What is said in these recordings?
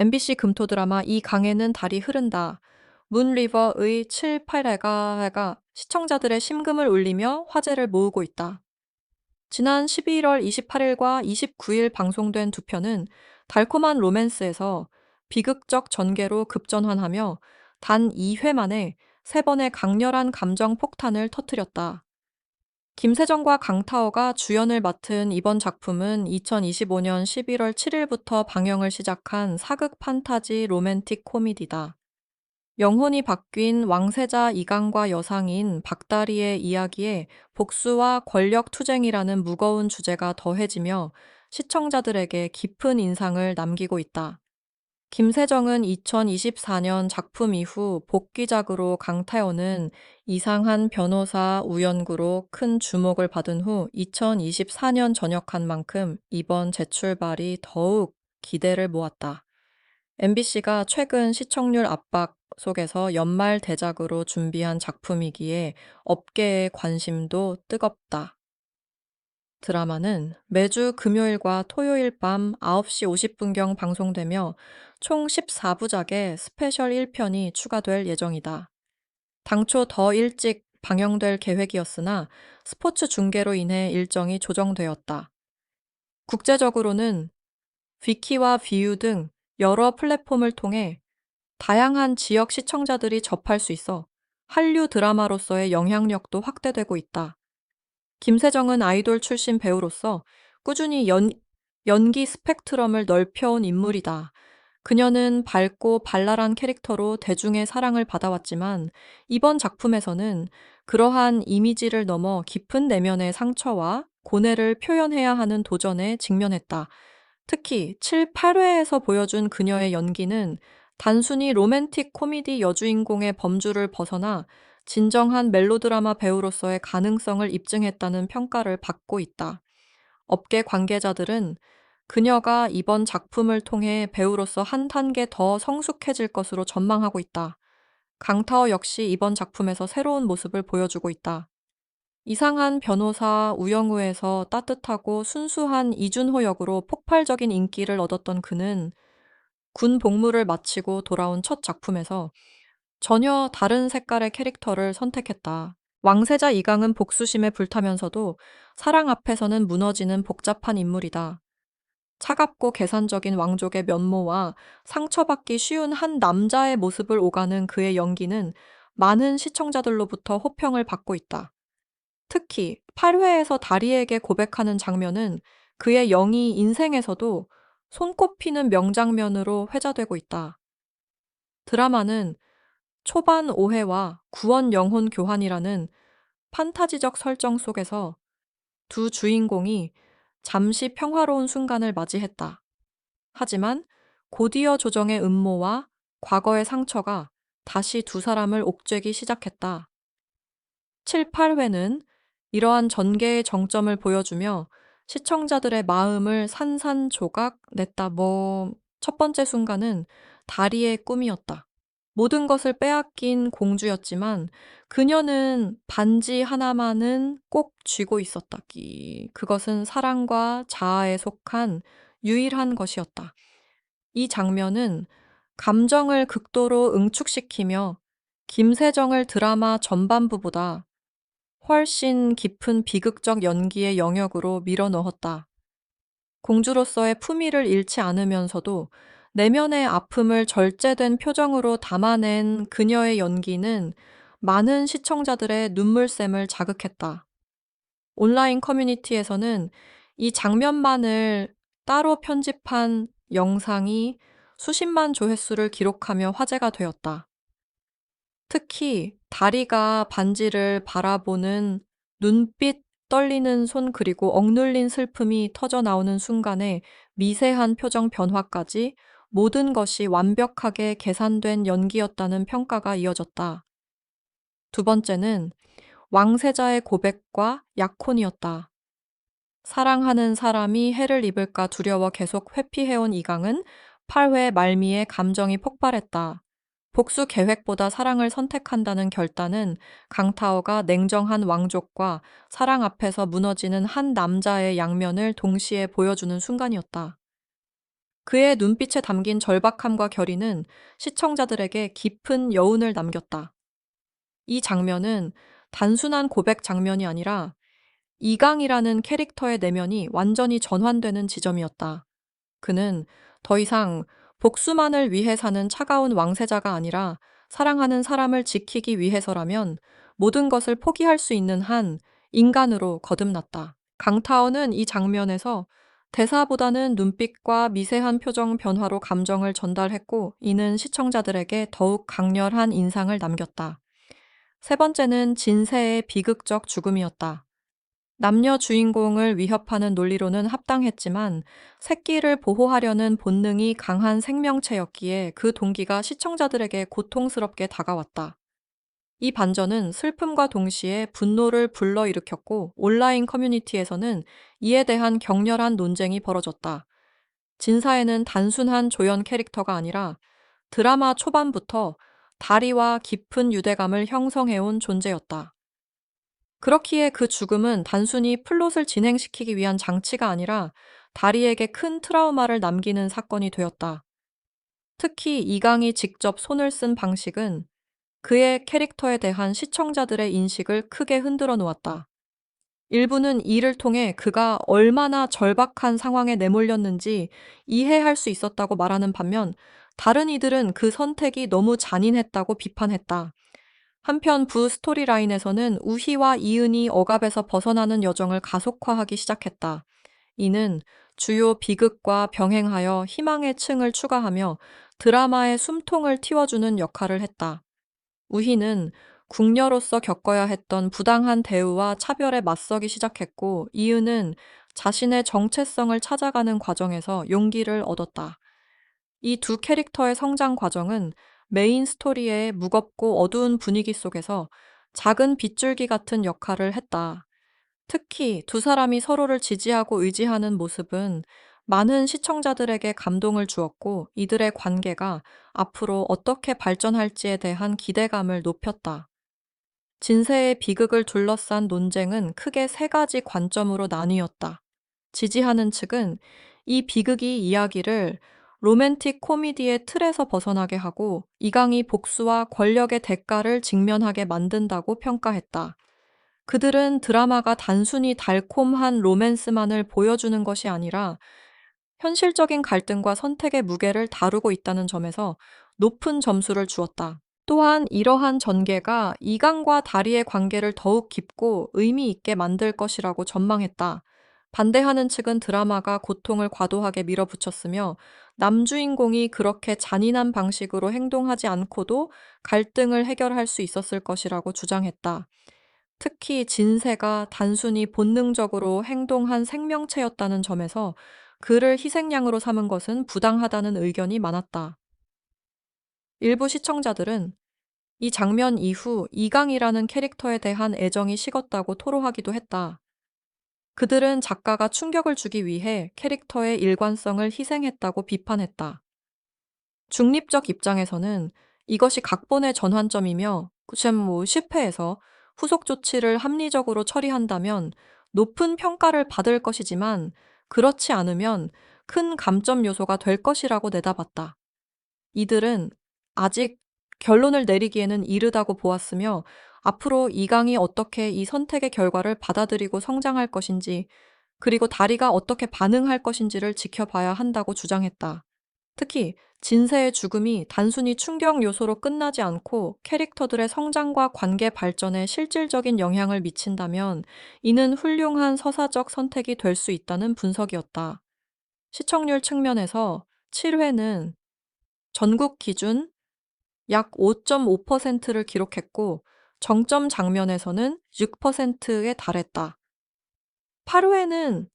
MBC 금토 드라마 이 강에는 달이 흐른다. 문리버의 7, 8회가 시청자들의 심금을 울리며 화제를 모으고 있다. 지난 11월 28일과 29일 방송된 두 편은 달콤한 로맨스에서 비극적 전개로 급전환하며 단 2회 만에 세 번의 강렬한 감정 폭탄을 터뜨렸다. 김세정과 강타어가 주연을 맡은 이번 작품은 2025년 11월 7일부터 방영을 시작한 사극 판타지 로맨틱 코미디다. 영혼이 바뀐 왕세자 이강과 여상인 박다리의 이야기에 복수와 권력 투쟁이라는 무거운 주제가 더해지며 시청자들에게 깊은 인상을 남기고 있다. 김세정은 2024년 작품 이후 복귀작으로 강타연은 이상한 변호사 우연구로 큰 주목을 받은 후 2024년 전역한 만큼 이번 재출발이 더욱 기대를 모았다. MBC가 최근 시청률 압박 속에서 연말 대작으로 준비한 작품이기에 업계의 관심도 뜨겁다. 드라마는 매주 금요일과 토요일 밤 9시 50분경 방송되며 총 14부작의 스페셜 1편이 추가될 예정이다. 당초 더 일찍 방영될 계획이었으나 스포츠 중계로 인해 일정이 조정되었다. 국제적으로는 위키와 비유 등 여러 플랫폼을 통해 다양한 지역 시청자들이 접할 수 있어 한류 드라마로서의 영향력도 확대되고 있다. 김세정은 아이돌 출신 배우로서 꾸준히 연, 연기 스펙트럼을 넓혀온 인물이다. 그녀는 밝고 발랄한 캐릭터로 대중의 사랑을 받아왔지만 이번 작품에서는 그러한 이미지를 넘어 깊은 내면의 상처와 고뇌를 표현해야 하는 도전에 직면했다. 특히 7, 8회에서 보여준 그녀의 연기는 단순히 로맨틱 코미디 여주인공의 범주를 벗어나 진정한 멜로드라마 배우로서의 가능성을 입증했다는 평가를 받고 있다. 업계 관계자들은 그녀가 이번 작품을 통해 배우로서 한 단계 더 성숙해질 것으로 전망하고 있다. 강타어 역시 이번 작품에서 새로운 모습을 보여주고 있다. 이상한 변호사 우영우에서 따뜻하고 순수한 이준호 역으로 폭발적인 인기를 얻었던 그는 군 복무를 마치고 돌아온 첫 작품에서 전혀 다른 색깔의 캐릭터를 선택했다. 왕세자 이강은 복수심에 불타면서도 사랑 앞에서는 무너지는 복잡한 인물이다. 차갑고 계산적인 왕족의 면모와 상처받기 쉬운 한 남자의 모습을 오가는 그의 연기는 많은 시청자들로부터 호평을 받고 있다. 특히 8회에서 다리에게 고백하는 장면은 그의 영희 인생에서도 손꼽히는 명장면으로 회자되고 있다. 드라마는 초반 오해와 구원 영혼 교환이라는 판타지적 설정 속에서 두 주인공이 잠시 평화로운 순간을 맞이했다. 하지만 곧이어 조정의 음모와 과거의 상처가 다시 두 사람을 옥죄기 시작했다. 7, 8회는 이러한 전개의 정점을 보여주며 시청자들의 마음을 산산조각 냈다. 뭐, 첫 번째 순간은 다리의 꿈이었다. 모든 것을 빼앗긴 공주였지만 그녀는 반지 하나만은 꼭 쥐고 있었다. 그것은 사랑과 자아에 속한 유일한 것이었다. 이 장면은 감정을 극도로 응축시키며 김세정을 드라마 전반부보다 훨씬 깊은 비극적 연기의 영역으로 밀어 넣었다. 공주로서의 품위를 잃지 않으면서도 내면의 아픔을 절제된 표정으로 담아낸 그녀의 연기는 많은 시청자들의 눈물샘을 자극했다. 온라인 커뮤니티에서는 이 장면만을 따로 편집한 영상이 수십만 조회수를 기록하며 화제가 되었다. 특히 다리가 반지를 바라보는 눈빛 떨리는 손 그리고 억눌린 슬픔이 터져 나오는 순간에 미세한 표정 변화까지 모든 것이 완벽하게 계산된 연기였다는 평가가 이어졌다. 두 번째는 왕세자의 고백과 약혼이었다. 사랑하는 사람이 해를 입을까 두려워 계속 회피해온 이강은 8회 말미에 감정이 폭발했다. 복수 계획보다 사랑을 선택한다는 결단은 강타오가 냉정한 왕족과 사랑 앞에서 무너지는 한 남자의 양면을 동시에 보여주는 순간이었다. 그의 눈빛에 담긴 절박함과 결의는 시청자들에게 깊은 여운을 남겼다. 이 장면은 단순한 고백 장면이 아니라 이강이라는 캐릭터의 내면이 완전히 전환되는 지점이었다. 그는 더 이상 복수만을 위해 사는 차가운 왕세자가 아니라 사랑하는 사람을 지키기 위해서라면 모든 것을 포기할 수 있는 한 인간으로 거듭났다. 강타원은 이 장면에서 대사보다는 눈빛과 미세한 표정 변화로 감정을 전달했고, 이는 시청자들에게 더욱 강렬한 인상을 남겼다. 세 번째는 진세의 비극적 죽음이었다. 남녀 주인공을 위협하는 논리로는 합당했지만 새끼를 보호하려는 본능이 강한 생명체였기에 그 동기가 시청자들에게 고통스럽게 다가왔다. 이 반전은 슬픔과 동시에 분노를 불러일으켰고 온라인 커뮤니티에서는 이에 대한 격렬한 논쟁이 벌어졌다. 진사에는 단순한 조연 캐릭터가 아니라 드라마 초반부터 다리와 깊은 유대감을 형성해온 존재였다. 그렇기에 그 죽음은 단순히 플롯을 진행시키기 위한 장치가 아니라 다리에게 큰 트라우마를 남기는 사건이 되었다. 특히 이강이 직접 손을 쓴 방식은 그의 캐릭터에 대한 시청자들의 인식을 크게 흔들어 놓았다. 일부는 이를 통해 그가 얼마나 절박한 상황에 내몰렸는지 이해할 수 있었다고 말하는 반면 다른 이들은 그 선택이 너무 잔인했다고 비판했다. 한편 부 스토리라인에서는 우희와 이은이 억압에서 벗어나는 여정을 가속화하기 시작했다. 이는 주요 비극과 병행하여 희망의 층을 추가하며 드라마의 숨통을 틔워주는 역할을 했다. 우희는 궁녀로서 겪어야 했던 부당한 대우와 차별에 맞서기 시작했고, 이은은 자신의 정체성을 찾아가는 과정에서 용기를 얻었다. 이 두 캐릭터의 성장 과정은 메인 스토리의 무겁고 어두운 분위기 속에서 작은 빗줄기 같은 역할을 했다. 특히 두 사람이 서로를 지지하고 의지하는 모습은 많은 시청자들에게 감동을 주었고 이들의 관계가 앞으로 어떻게 발전할지에 대한 기대감을 높였다. 진세의 비극을 둘러싼 논쟁은 크게 세 가지 관점으로 나뉘었다. 지지하는 측은 이 비극이 이야기를 로맨틱 코미디의 틀에서 벗어나게 하고 이강이 복수와 권력의 대가를 직면하게 만든다고 평가했다. 그들은 드라마가 단순히 달콤한 로맨스만을 보여주는 것이 아니라 현실적인 갈등과 선택의 무게를 다루고 있다는 점에서 높은 점수를 주었다. 또한 이러한 전개가 이강과 다리의 관계를 더욱 깊고 의미 있게 만들 것이라고 전망했다. 반대하는 측은 드라마가 고통을 과도하게 밀어붙였으며 남주인공이 그렇게 잔인한 방식으로 행동하지 않고도 갈등을 해결할 수 있었을 것이라고 주장했다. 특히 진세가 단순히 본능적으로 행동한 생명체였다는 점에서 그를 희생양으로 삼은 것은 부당하다는 의견이 많았다. 일부 시청자들은 이 장면 이후 이강이라는 캐릭터에 대한 애정이 식었다고 토로하기도 했다. 그들은 작가가 충격을 주기 위해 캐릭터의 일관성을 희생했다고 비판했다. 중립적 입장에서는 이것이 각본의 전환점이며 뭐 10회에서 후속 조치를 합리적으로 처리한다면 높은 평가를 받을 것이지만 그렇지 않으면 큰 감점 요소가 될 것이라고 내다봤다. 이들은 아직 결론을 내리기에는 이르다고 보았으며 앞으로 이강이 어떻게 이 선택의 결과를 받아들이고 성장할 것인지, 그리고 다리가 어떻게 반응할 것인지를 지켜봐야 한다고 주장했다. 특히 진세의 죽음이 단순히 충격 요소로 끝나지 않고 캐릭터들의 성장과 관계 발전에 실질적인 영향을 미친다면 이는 훌륭한 서사적 선택이 될 수 있다는 분석이었다. 시청률 측면에서 7회는 전국 기준 약 5.5%를 기록했고 정점 장면에서는 6%에 달했다. 8회는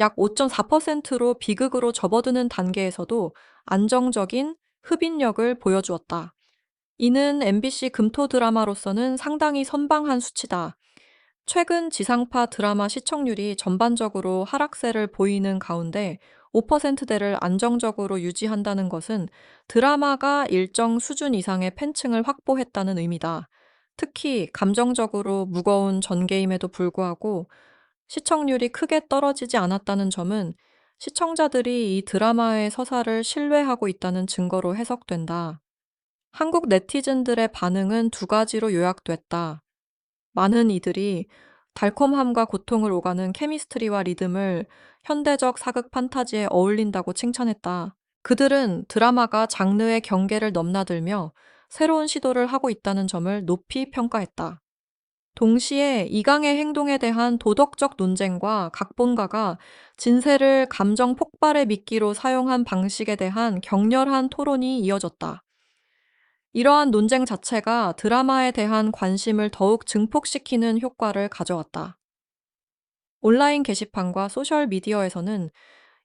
약 5.4%로 비극으로 접어드는 단계에서도 안정적인 흡인력을 보여주었다. 이는 MBC 금토 드라마로서는 상당히 선방한 수치다. 최근 지상파 드라마 시청률이 전반적으로 하락세를 보이는 가운데 5%대를 안정적으로 유지한다는 것은 드라마가 일정 수준 이상의 팬층을 확보했다는 의미다. 특히 감정적으로 무거운 전개임에도 불구하고 시청률이 크게 떨어지지 않았다는 점은 시청자들이 이 드라마의 서사를 신뢰하고 있다는 증거로 해석된다. 한국 네티즌들의 반응은 두 가지로 요약됐다. 많은 이들이 달콤함과 고통을 오가는 케미스트리와 리듬을 현대적 사극 판타지에 어울린다고 칭찬했다. 그들은 드라마가 장르의 경계를 넘나들며 새로운 시도를 하고 있다는 점을 높이 평가했다. 동시에 이강의 행동에 대한 도덕적 논쟁과 각본가가 진세를 감정 폭발의 미끼로 사용한 방식에 대한 격렬한 토론이 이어졌다. 이러한 논쟁 자체가 드라마에 대한 관심을 더욱 증폭시키는 효과를 가져왔다. 온라인 게시판과 소셜미디어에서는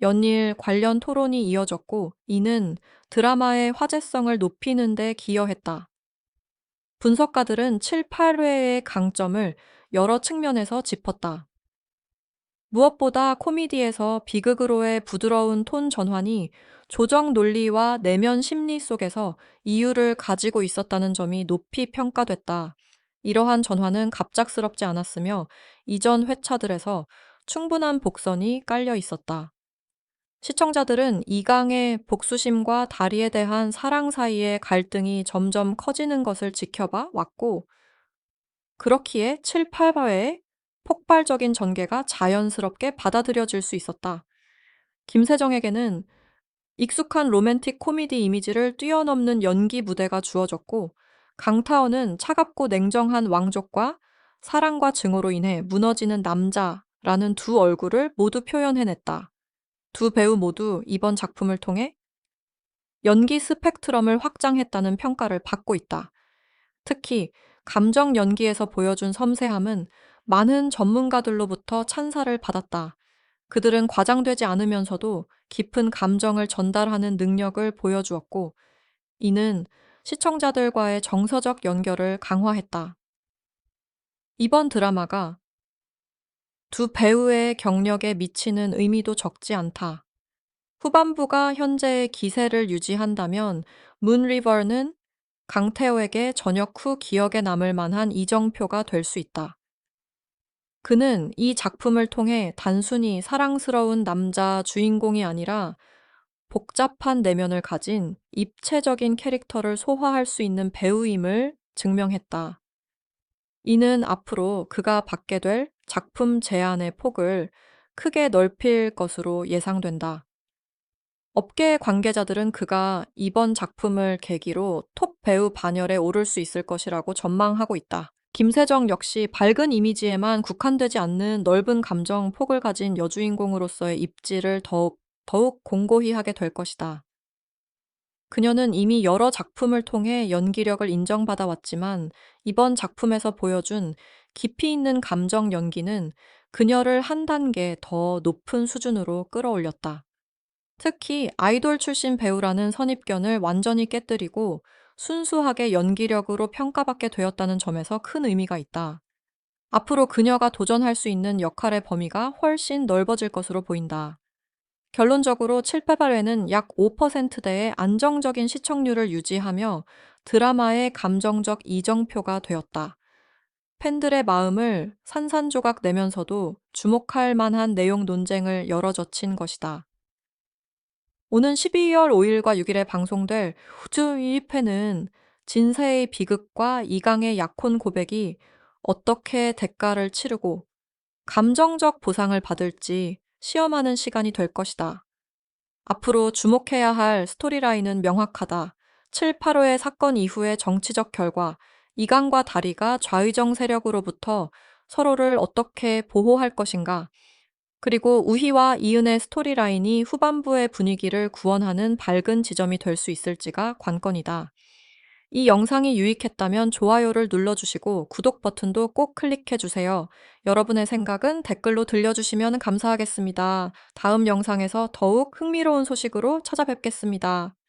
연일 관련 토론이 이어졌고, 이는 드라마의 화제성을 높이는 데 기여했다. 분석가들은 7, 8회의 강점을 여러 측면에서 짚었다. 무엇보다 코미디에서 비극으로의 부드러운 톤 전환이 조정 논리와 내면 심리 속에서 이유를 가지고 있었다는 점이 높이 평가됐다. 이러한 전환은 갑작스럽지 않았으며 이전 회차들에서 충분한 복선이 깔려 있었다. 시청자들은 이강의 복수심과 다리에 대한 사랑 사이의 갈등이 점점 커지는 것을 지켜봐 왔고, 그렇기에 7, 8화에 폭발적인 전개가 자연스럽게 받아들여질 수 있었다. 김세정에게는 익숙한 로맨틱 코미디 이미지를 뛰어넘는 연기 무대가 주어졌고, 강타원은 차갑고 냉정한 왕족과 사랑과 증오로 인해 무너지는 남자라는 두 얼굴을 모두 표현해냈다. 두 배우 모두 이번 작품을 통해 연기 스펙트럼을 확장했다는 평가를 받고 있다. 특히 감정 연기에서 보여준 섬세함은 많은 전문가들로부터 찬사를 받았다. 그들은 과장되지 않으면서도 깊은 감정을 전달하는 능력을 보여주었고, 이는 시청자들과의 정서적 연결을 강화했다. 이번 드라마가 두 배우의 경력에 미치는 의미도 적지 않다. 후반부가 현재의 기세를 유지한다면 문 리버는 강태호에게 전역 후 기억에 남을 만한 이정표가 될 수 있다. 그는 이 작품을 통해 단순히 사랑스러운 남자 주인공이 아니라 복잡한 내면을 가진 입체적인 캐릭터를 소화할 수 있는 배우임을 증명했다. 이는 앞으로 그가 받게 될 작품 제안의 폭을 크게 넓힐 것으로 예상된다. 업계 관계자들은 그가 이번 작품을 계기로 톱 배우 반열에 오를 수 있을 것이라고 전망하고 있다. 김세정 역시 밝은 이미지에만 국한되지 않는 넓은 감정 폭을 가진 여주인공으로서의 입지를 더욱, 더욱 공고히 하게 될 것이다. 그녀는 이미 여러 작품을 통해 연기력을 인정받아 왔지만 이번 작품에서 보여준 깊이 있는 감정 연기는 그녀를 한 단계 더 높은 수준으로 끌어올렸다. 특히 아이돌 출신 배우라는 선입견을 완전히 깨뜨리고 순수하게 연기력으로 평가받게 되었다는 점에서 큰 의미가 있다. 앞으로 그녀가 도전할 수 있는 역할의 범위가 훨씬 넓어질 것으로 보인다. 결론적으로 7, 8발회는 약 5%대의 안정적인 시청률을 유지하며 드라마의 감정적 이정표가 되었다. 팬들의 마음을 산산조각 내면서도 주목할 만한 내용 논쟁을 열어젖힌 것이다. 오는 12월 5일과 6일에 방송될 후즈 1회는 진세의 비극과 이강의 약혼 고백이 어떻게 대가를 치르고 감정적 보상을 받을지 시험하는 시간이 될 것이다. 앞으로 주목해야 할 스토리라인은 명확하다. 7, 8호의 사건 이후의 정치적 결과, 이강과 다리가 좌의정 세력으로부터 서로를 어떻게 보호할 것인가, 그리고 우희와 이은의 스토리라인이 후반부의 분위기를 구원하는 밝은 지점이 될 수 있을지가 관건이다. 이 영상이 유익했다면 좋아요를 눌러주시고 구독 버튼도 꼭 클릭해주세요. 여러분의 생각은 댓글로 들려주시면 감사하겠습니다. 다음 영상에서 더욱 흥미로운 소식으로 찾아뵙겠습니다.